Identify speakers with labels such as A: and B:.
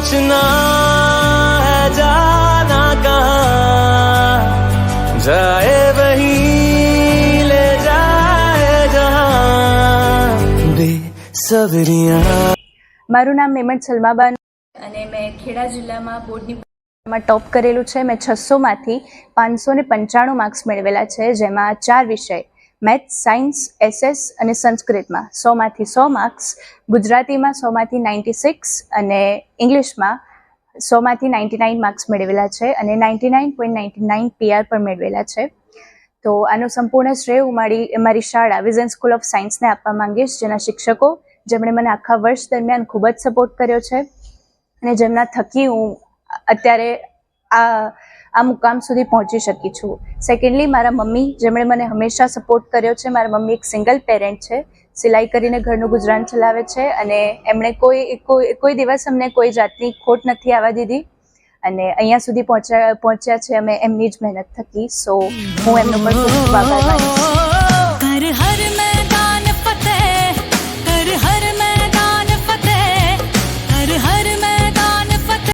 A: सोचना है जाना कहाँ जाए वही ले जाए जहाँ बेसबरियाँ
B: મારું નામ મેમણ સલમાબાન અને મેં ખેડા જિલ્લામાં બોર્ડની પરીક્ષામાં ટોપ કરેલું છે મેં છસોમાંથી પાંચસો ને પંચાણું માર્ક્સ મેળવેલા છે જેમાં ચાર વિષય મેથ્સ સાયન્સ એસએસ અને સંસ્કૃતમાં. સોમાંથી સો માર્ક્સ, ગુજરાતીમાં સોમાંથી નાઇન્ટી સિક્સ અને ઇંગ્લિશમાં સોમાંથી નાઇન્ટી નાઇન માર્ક્સ મેળવેલા છે અને ninety nine point ninety nine PR પણ મેળવેલા છે. તો આનો સંપૂર્ણ શ્રેય હું મારી મારી શાળા વિઝન સ્કૂલ ઓફ સાયન્સને આપવા માંગીશ, જેના શિક્ષકો જેમણે મને આખા વર્ષ દરમિયાન ખૂબ જ સપોર્ટ કર્યો છે અને જેમના થકી હું અત્યારે આ આ મુકામ સુધી પહોંચી શકી છું. સેકન્ડલી મારા મમ્મી, જેમણે મને હંમેશા સપોર્ટ કર્યો છે. મારા મમ્મી એક સિંગલ પેરેન્ટ છે. સિલાઈ કરીને ઘરનું ગુજરાન ચલાવે છે અને એમણે કોઈ કોઈ કોઈ દિવસ અમને કોઈ જાતની ખોટ નથી આવવા દીધી. અને અહીંયા સુધી પહોંચ્યા પહોંચ્યા છે. અમે એમની જ મહેનત થકી. સો હું એમનો પણ ખૂબ આભાર માનીશ